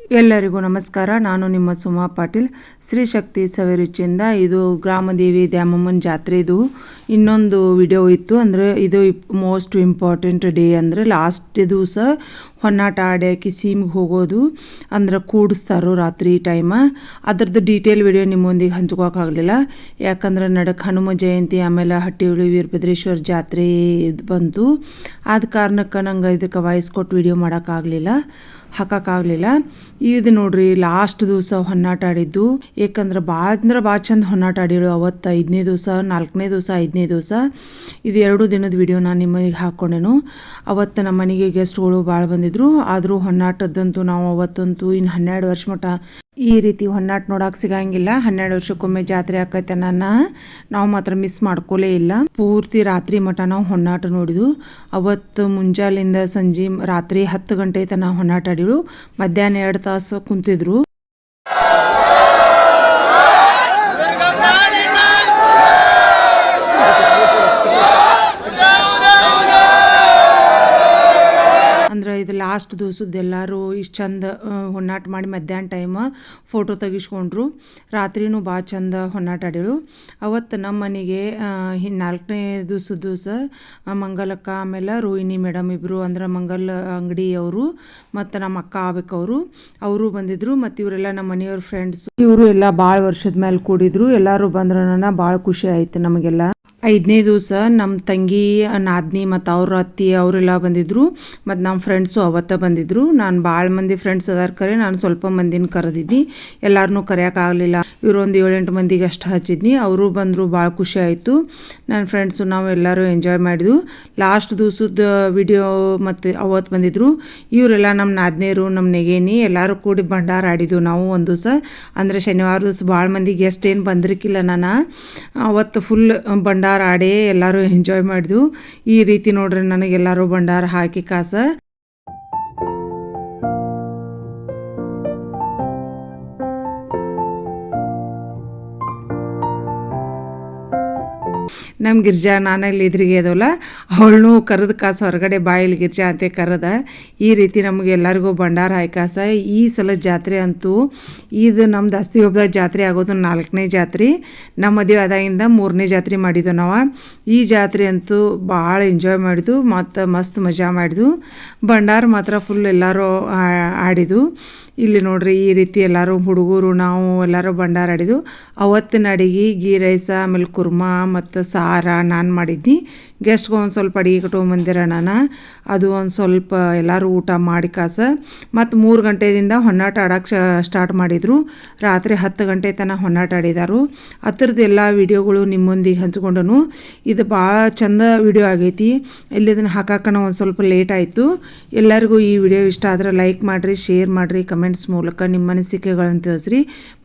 ಎಲ್ಲರಿಗೂ ನಮಸ್ಕಾರ. ನಾನು ನಿಮ್ಮ ಸುಮಾ ಪಾಟೀಲ್. ಶ್ರೀ ಶಕ್ತಿ ಸವಿರುಚಿಯಿಂದ ಇದು ಗ್ರಾಮದೇವಿ ದ್ಯಾಮಮ್ಮನ ಜಾತ್ರೆದು ಇನ್ನೊಂದು ವಿಡಿಯೋ ಇತ್ತು ಅಂದರೆ ಇದು ಮೋಸ್ಟ್ ಇಂಪಾರ್ಟೆಂಟ್ ಡೇ ಅಂದರೆ ಲಾಸ್ಟ್ ದಿವಸ ಹೊನ್ನಾಟ ಆಡ್ಯಾಕಿ ಸೀಮ್ಗೆ ಹೋಗೋದು ಅಂದ್ರೆ ಕೂಡಿಸ್ತಾರೋ ರಾತ್ರಿ ಟೈಮ ಅದ್ರದ್ದು ಡೀಟೇಲ್ ವಿಡಿಯೋ ನಿಮ್ಮೊಂದಿಗೆ ಹಂಚ್ಕೋಕ್ಕಾಗಲಿಲ್ಲ. ಯಾಕಂದ್ರೆ ನಡಕ್ಕೆ ಹನುಮ ಜಯಂತಿ ಆಮೇಲೆ ಹಟ್ಟಿಹುಳಿ ವೀರಭದ್ರೇಶ್ವರ ಜಾತ್ರೆ ಇದು ಬಂತು. ಆದ ಕಾರಣಕ್ಕೆ ನಂಗೆ ಇದಕ್ಕೆ ವಾಯ್ಸ್ ಕೊಟ್ಟು ವಿಡಿಯೋ ಮಾಡೋಕ್ಕಾಗಲಿಲ್ಲ. ಹಾಕೋಕ್ಕಾಗಲಿಲ್ಲ. ಇದು ನೋಡ್ರಿ ಲಾಸ್ಟ್ ದಿವಸ ಹೊನ್ನಾಟ ಆಡಿದ್ದು. ಏಕಂದ್ರೆ ಭಾಳ ಅಂದ್ರೆ ಭಾಳ ಚಂದ ಹೊನ್ನಾಟ ಆಡಿಳು ಅವತ್ತು, ಐದನೇ ದಿವಸ, ನಾಲ್ಕನೇ ದಿವಸ, ಐದನೇ ದಿವಸ. ಇದು ಎರಡು ದಿನದ ವಿಡಿಯೋ ನಾನು ನಿಮಗೆ ಹಾಕ್ಕೊಂಡೆನು. ಅವತ್ತು ನಮ್ಮ ಮನೆಗೆ ಗೆಸ್ಟ್ಗಳು ಭಾಳ ಬಂದಿದ್ರು. ಆದರೂ ಹೊನ್ನಾಟದ್ದಂತೂ ನಾವು ಅವತ್ತಂತೂ ಇನ್ನು ಹನ್ನೆರಡು ವರ್ಷ ಮಟ್ಟ ಈ ರೀತಿ ಹೊನ್ನಾಟ ನೋಡಕ್ಕೆ ಸಿಗಂಗಿಲ್ಲ. ಹನ್ನೆರಡು ವರ್ಷಕ್ಕೊಮ್ಮೆ ಜಾತ್ರೆ ಆಕೈತೆ ನನ್ನ ನಾವು ಮಾತ್ರ ಮಿಸ್ ಮಾಡ್ಕೊಲೇ ಇಲ್ಲ. ಪೂರ್ತಿ ರಾತ್ರಿ ಮಠ ನಾವು ಹೊನ್ನಾಟ ನೋಡಿದ್ವು. ಅವತ್ತು ಮುಂಜಾಲಿಂದ ಸಂಜೆ ರಾತ್ರಿ ಹತ್ತು ಗಂಟೆ ತನಕ ಹೊನ್ನಾಟ ಆಡಿದ್ರು ಮಧ್ಯಾಹ್ನ ಎರಡು ತಾಸು ಕುಂತಿದ್ರು ಅಂದ್ರೆ ಇದು ಲಾಸ್ಟ್ ದಿವ್ಸದ್ದು ಎಲ್ಲರೂ ಇಷ್ಟು ಚಂದ ಹೊನ್ನಾಟ ಮಾಡಿ ಮಧ್ಯಾಹ್ನ ಟೈಮ್ ಫೋಟೋ ತೆಗಿಸ್ಕೊಂಡ್ರು. ರಾತ್ರಿನೂ ಭಾಳ ಚಂದ ಹೊನ್ನಾಟ ಆಡಿಳು. ಅವತ್ತು ನಮ್ಮ ಮನೆಗೆ ನಾಲ್ಕನೇ ದಿವ್ಸದ ದಿವಸ ಮಂಗಲಕ್ಕ, ಆಮೇಲೆ ರೋಹಿಣಿ ಮೇಡಮ್ ಇಬ್ಬರು ಅಂದ್ರೆ ಮಂಗಲ್ ಅಂಗಡಿಯವರು, ಮತ್ತು ನಮ್ಮ ಅಕ್ಕ ಆಗ್ಬೇಕವರು. ಅವರು ಬಂದಿದ್ರು, ಮತ್ತು ಇವರೆಲ್ಲ ನಮ್ಮ ಮನೆಯವ್ರ ಫ್ರೆಂಡ್ಸ್ ಇವರು ಎಲ್ಲ ಭಾಳ ವರ್ಷದ ಮೇಲೆ ಕೂಡಿದ್ರು. ಎಲ್ಲರೂ ಬಂದ್ರನ ಭಾಳ ಖುಷಿ ಆಯ್ತು ನಮಗೆಲ್ಲ. ಐದನೇ ದಿವಸ ನಮ್ಮ ತಂಗಿ, ನಾದ್ನಿ ಮತ್ತು ಅವ್ರ ಅತ್ತಿ ಅವರೆಲ್ಲ ಬಂದಿದ್ದರು ಮತ್ತು ನಮ್ಮ ಫ್ರೆಂಡ್ಸು ಅವತ್ತ ಬಂದಿದ್ದರು ನಾನು ಭಾಳ ಮಂದಿ ಫ್ರೆಂಡ್ಸ್ ಅದಾರ ಕರೆ. ನಾನು ಸ್ವಲ್ಪ ಮಂದಿನ ಕರೆದಿದ್ದೆ ಎಲ್ಲರನ್ನೂ ಕರೆಯೋಕ್ಕಾಗಲಿಲ್ಲ ಇವರೊಂದು ಏಳೆಂಟು ಮಂದಿಗೆ ಅಷ್ಟು ಹಚ್ಚಿದ್ನಿ. ಅವರು ಬಂದರು ಭಾಳ ಖುಷಿ ಆಯಿತು. ನನ್ನ ಫ್ರೆಂಡ್ಸು ನಾವು ಎಲ್ಲರೂ ಎಂಜಾಯ್ ಮಾಡಿದ್ವು. ಲಾಸ್ಟ್ ದಿವ್ಸದ ವಿಡಿಯೋ ಮತ್ತು ಅವತ್ತು ಬಂದಿದ್ದರು ಇವರೆಲ್ಲ ನಮ್ಮ ನಾದಿನಿಯರು ನಮ್ಮ ನೆಗೇನಿ ಎಲ್ಲರೂ ಕೂಡಿ ಭಂಡಾರ ಆಡಿದ್ವು ನಾವು ಒಂದು ದಿವಸ. ಅಂದರೆ ಶನಿವಾರ ದಿವಸ ಭಾಳ ಮಂದಿ ಗೆಸ್ಟ್ ಏನು ಬಂದಿರಕ್ಕಿಲ್ಲ ನಾನು. ಅವತ್ತು ಫುಲ್ ಭಂಡಾರ ಆಡೇ ಎಲ್ಲರೂ ಎಂಜಾಯ್ ಮಾಡಿದ್ವು. ಈ ರೀತಿ ನೋಡ್ರಿ ನನಗೆ ಎಲ್ಲರೂ ಭಂಡಾರ ಹಾಕಿ ಕಾಸ. ನಮ್ಮ ಗಿರ್ಜಾ ನಾನಲ್ಲಿ ಇದ್ರಿಗೆ ಅದವಲ್ಲ ಅವಳನ್ನೂ ಕರೆದ ಕಾಸು ಹೊರಗಡೆ ಬಾಯಲ್ಲಿ ಗಿರ್ಜಾ ಅಂತ ಕರೆದ. ಈ ರೀತಿ ನಮಗೆ ಎಲ್ಲರಿಗೂ ಭಂಡಾರ ಕಾಸ. ಈ ಸಲ ಜಾತ್ರೆ ಅಂತೂ ಇದು ನಮ್ಮ ದಾಸ್ತಿ ಹಬ್ಬದ ಜಾತ್ರೆ ಆಗೋದು ನಾಲ್ಕನೇ ಜಾತ್ರೆ. ನಮ್ಮ ಮದುವೆ ಆದಾಗಿಂದ ಮೂರನೇ ಜಾತ್ರೆ ಮಾಡಿದ್ವು ನಾವು. ಈ ಜಾತ್ರೆ ಅಂತೂ ಭಾಳ ಎಂಜಾಯ್ ಮಾಡಿದ್ವು, ಮತ್ತು ಮಸ್ತ್ ಮಜಾ ಮಾಡಿದ್ವು. ಭಂಡಾರ ಮಾತ್ರ ಫುಲ್ ಎಲ್ಲರೂ ಆಡಿದ್ದು ಇಲ್ಲಿ ನೋಡ್ರಿ ಈ ರೀತಿ ಎಲ್ಲರೂ ಹುಡುಗರು ನಾವು ಎಲ್ಲರೂ ಭಂಡಾರ ಆಡಿದ್ವು ಅವತ್ತಿನ ಅಡಿಗೆ ಗೀ ರೈಸ, ಆಮೇಲೆ ಕುರ್ಮಾ ಮತ್ತು ಸಾರ ನಾನು ಮಾಡಿದ್ನಿ. ಗೆಸ್ಟ್ಗೆ ಒಂದು ಸ್ವಲ್ಪ ಅಡಿಗೆ ಕಟ್ಕೊಂಬಂದಿರ ನಾನು. ಅದು ಒಂದು ಸ್ವಲ್ಪ ಎಲ್ಲರೂ ಊಟ ಮಾಡಿ ಕಾಸ. ಮತ್ತು ಮೂರು ಗಂಟೆಯಿಂದ ಹೊನ್ನಾಟ ಆಡಕ್ಕೆ ಸ್ಟಾರ್ಟ್ ಮಾಡಿದರು. ರಾತ್ರಿ ಹತ್ತು ಗಂಟೆ ತನಕ ಹೊನ್ನಾಟ ಆಡಿದಾರು. ಅದ್ರದ್ದು ಎಲ್ಲ ವಿಡಿಯೋಗಳು ನಿಮ್ಮೊಂದಿಗೆ ಹಂಚ್ಕೊಂಡನು. ಇದು ಭಾಳ ಚಂದ ವಿಡಿಯೋ ಆಗೈತಿ. ಇಲ್ಲಿ ಇದನ್ನು ಹಾಕಕ್ಕನ ಒಂದು ಸ್ವಲ್ಪ ಲೇಟ್ ಆಯಿತು. ಎಲ್ಲರಿಗೂ ಈ ವಿಡಿಯೋ ಇಷ್ಟ ಆದ್ರೆ ಲೈಕ್ ಮಾಡಿರಿ, ಶೇರ್ ಮಾಡಿರಿ ಕಮೆಂಟ್ಸ್ ಮೂಲಕ ನಿಮ್ಮ ಅನಿಸಿಕೆಗಳನ್ನು ತಿಳಿಸ್ರಿ.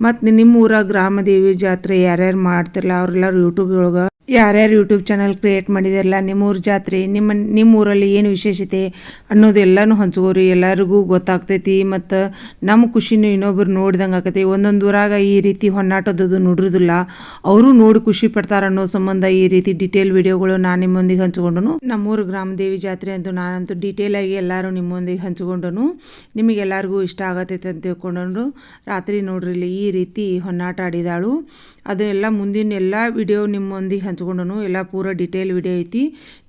ಮತ್ತು ನಿಮ್ಮ ಊರ ಗ್ರಾಮದೇವಿ ಜಾತ್ರೆ ಯಾರ್ಯಾರು ಮಾಡ್ತಿರಲ್ಲ ಅವರೆಲ್ಲರೂ ಯೂಟ್ಯೂಬ್ ಒಳಗೆ ಯಾರ್ಯಾರು ಯೂಟ್ಯೂಬ್ ಚಾನಲ್ ಕ್ರಿಯೇಟ್ ಮಾಡಿದಾರಲ್ಲ, ನಿಮ್ಮೂರ ಜಾತ್ರೆ, ನಿಮ್ಮ ನಿಮ್ಮ ಊರಲ್ಲಿ ಏನು ವಿಶೇಷತೆ ಅನ್ನೋದೆಲ್ಲನೂ ಹಂಚ್ಕೋರಿ. ಎಲ್ಲರಿಗೂ ಗೊತ್ತಾಗ್ತೈತಿ ಮತ್ತು ನಮ್ಮ ಖುಷಿನೂ ಇನ್ನೊಬ್ರು ನೋಡ್ದಂಗೆ ಆಕತಿ. ಒಂದೊಂದು ಊರಾಗ ಈ ರೀತಿ ಹೊನ್ನಾಟದ್ದು ನೋಡಿರೋದಿಲ್ಲ ಅವರು ನೋಡಿ ಖುಷಿ ಪಡ್ತಾರೆ ಅನ್ನೋ ಸಂಬಂಧ ಈ ರೀತಿ ಡಿಟೇಲ್ ವಿಡಿಯೋಗಳು ನಾನು ನಿಮ್ಮೊಂದಿಗೆ ಹಂಚ್ಕೊಂಡನು. ನಮ್ಮೂರು ಗ್ರಾಮದೇವಿ ಜಾತ್ರೆ ಅಂತೂ ನಾನಂತೂ ಡಿಟೇಲ್ ಆಗಿ ಎಲ್ಲರೂ ನಿಮ್ಮೊಂದಿಗೆ ಹಂಚ್ಕೊಂಡನು. ನಿಮಗೆಲ್ಲರಿಗೂ ಇಷ್ಟ ಆಗತೈತೆ ಅಂತ ತಿಳ್ಕೊಂಡು ರಾತ್ರಿ ನೋಡ್ರಿ ಈ ರೀತಿ ಹೊನ್ನಾಟ ಆಡಿದಾಳು. ಅದು ಎಲ್ಲ ಮುಂದಿನ ಎಲ್ಲ ವಿಡಿಯೋ ನಿಮ್ಮೊಂದಿಗೆ ಹಂಚ್ಕೊಂಡನು. ಎಲ್ಲ ಪೂರ ಡಿಟೇಲ್ ವಿಡಿಯೋ ಐತಿ.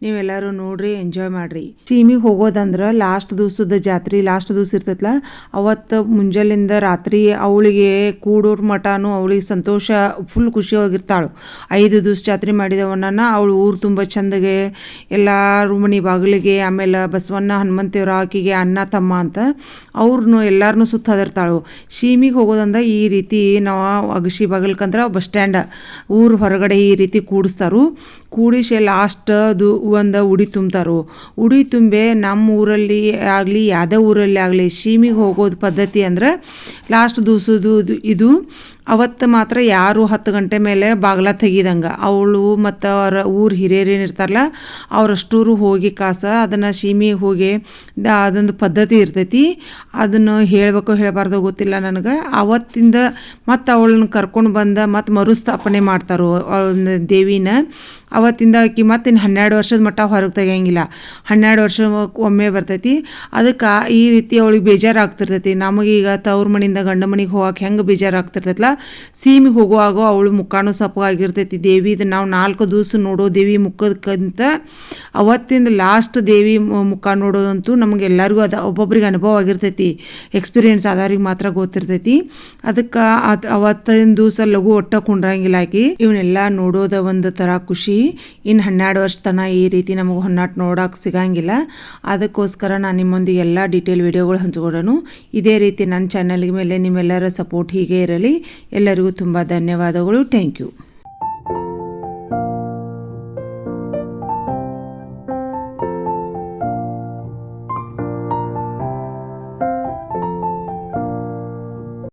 ನೀವೆಲ್ಲರೂ ನೋಡ್ರಿ ಎಂಜಾಯ್ ಮಾಡ್ರಿ. ಸೀಮಿಗೆ ಹೋಗೋದಂದ್ರೆ ಲಾಸ್ಟ್ ದಿವ್ಸದ ಜಾತ್ರೆ ಲಾಸ್ಟ್ ದಿವ್ಸ ಇರ್ತೈತಲ್ಲ ಅವತ್ತು ಮುಂಜಾಲಿಂದ ರಾತ್ರಿ ಅವಳಿಗೆ ಕೂಡೋರ್ ಮಠಾನು ಅವಳಿಗೆ ಸಂತೋಷ ಫುಲ್ ಖುಷಿಯಾಗಿರ್ತಾಳು. ಐದು ದಿವ್ಸ ಜಾತ್ರೆ ಮಾಡಿದವನ್ನ ಅವಳು ಊರು ತುಂಬ ಚಂದಗೆ, ಎಲ್ಲ ರುಮಣಿ ಬಾಗಿಲಿಗೆ, ಆಮೇಲೆ ಬಸವಣ್ಣ ಹನುಮಂತೇವ್ರ ಆಕಿಗೆ ಅಣ್ಣ, ತಮ್ಮ ಅಂತ ಅವ್ರನ್ನೂ ಸುತ್ತ ಹದಿರ್ತಾಳು. ಸೀಮಿಗೆ ಹೋಗೋದಂದ್ರೆ ಈ ರೀತಿ ನಾವು ಅಗಶಿ ಬಾಗಿಲ್ಕಂದ್ರೆ ಬಸ್ ಸ್ಟ್ಯಾಂಡ್, ಊರು ಹೊರಗಡೆ ಈ ರೀತಿ ಕೂಡಿಸ್ತಾರು ಕೂಡಿಸಿ ಲಾಸ್ಟ್ ಅದು ಒಂದು ಉಡಿ ತುಂಬ್ತಾರು. ಉಡಿ ತುಂಬೆ ನಮ್ಮ ಊರಲ್ಲಿ ಆಗಲಿ, ಯಾವುದೇ ಊರಲ್ಲಿ ಆಗಲಿ, ಸೀಮಿಗೆ ಹೋಗೋದು ಪದ್ಧತಿ ಅಂದ್ರೆ ಲಾಸ್ಟ್ ದಿವಸದ್ದು ಇದು- ಅವತ್ತು ಮಾತ್ರ ಯಾರು ಹತ್ತು ಗಂಟೆ ಮೇಲೆ ಬಾಗ್ಲ ತೆಗಿದಂಗೆ. ಅವಳು ಮತ್ತು ಅವರ ಊರು ಹಿರಿಯರು ಇರ್ತಾರಲ್ಲ ಅವರಷ್ಟೂರು ಹೋಗಿ ಕಾಸ, ಅದನ್ನು ಸೀಮಿಗೆ ಹೋಗಿ ಅದೊಂದು ಪದ್ಧತಿ ಇರ್ತೈತಿ. ಅದನ್ನು ಹೇಳಬೇಕು ಹೇಳಬಾರ್ದು ಗೊತ್ತಿಲ್ಲ ನನಗೆ. ಅವತ್ತಿಂದ ಮತ್ತು ಅವಳನ್ನ ಕರ್ಕೊಂಡು ಬಂದ ಮತ್ತು ಮರುಸ್ಥಾಪನೆ ಮಾಡ್ತಾರೋ ದೇವಿನ ಇನ್ನು ಅವತ್ತಿಂದ ಆಕಿ ಮತ್ತೆ ಇನ್ನು ಹನ್ನೆರಡು ವರ್ಷದ ಮಟ್ಟ ಹೊರಗೆ ತೆಗಿಯಂಗಿಲ್ಲ. ಹನ್ನೆರಡು ವರ್ಷ ಒಮ್ಮೆ ಬರ್ತೈತಿ. ಅದಕ್ಕೆ ಈ ರೀತಿ ಅವಳಿಗೆ ಬೇಜಾರಾಗ್ತಿರ್ತೈತಿ. ನಮಗೀಗ ತವ್ರ ಮನೆಯಿಂದ ಗಂಡ ಮನೆಗೆ ಹೋಗೋಕೆ ಹೆಂಗೆ ಬೇಜಾರಾಗ್ತಿರ್ತೈತಲ್ಲ ಸೀಮಿಗೆ ಹೋಗುವಾಗ ಅವಳು ಮುಖಾನು ಸಪ್ಪಗಾಗಿರ್ತೈತಿ. ದೇವಿದು ನಾವು ನಾಲ್ಕು ದಿವಸ ನೋಡೋ ದೇವಿ ಮುಖದಕ್ಕಂತ ಅವತ್ತಿಂದ ಲಾಸ್ಟ್ ದೇವಿ ಮುಖ ನೋಡೋದಂತೂ ನಮಗೆಲ್ಲರಿಗೂ ಅದು, ಒಬ್ಬೊಬ್ರಿಗೆ ಅನುಭವ ಆಗಿರ್ತೈತಿ. ಎಕ್ಸ್ಪೀರಿಯೆನ್ಸ್ ಆದವ್ರಿಗೆ ಮಾತ್ರ ಗೊತ್ತಿರ್ತೈತಿ. ಅದಕ್ಕೆ ಅದು ಅವತ್ತಿನ ದಿವಸ ಲಘು ಒಟ್ಟ ಕುಂಡ್ರಂಗಿಲ್ಲ ಆಕಿ. ಇವನ್ನೆಲ್ಲ ನೋಡೋದ ಒಂದು ಥರ ಖುಷಿ. ಇನ್ನು ಹನ್ನೆರಡು ವರ್ಷ ತನಕ ಈ ರೀತಿ ನಮಗೆ ಹೊನ್ನಾಟ ನೋಡೋಕೆ ಸಿಗಂಗಿಲ್ಲ. ಅದಕ್ಕೋಸ್ಕರ ನಾನು ನಿಮ್ಮೊಂದಿಗೆ ಎಲ್ಲ ಡೀಟೇಲ್ ವೀಡಿಯೋಗಳು ಹಂಚ್ಕೊಡೋನು. ಇದೇ ರೀತಿ ನನ್ನ ಚಾನಲ್ಗೆ ಮೇಲೆ ನಿಮ್ಮೆಲ್ಲರ ಸಪೋರ್ಟ್ ಹೀಗೆ ಇರಲಿ. ಎಲ್ಲರಿಗೂ ತುಂಬ ಧನ್ಯವಾದಗಳು. Thank you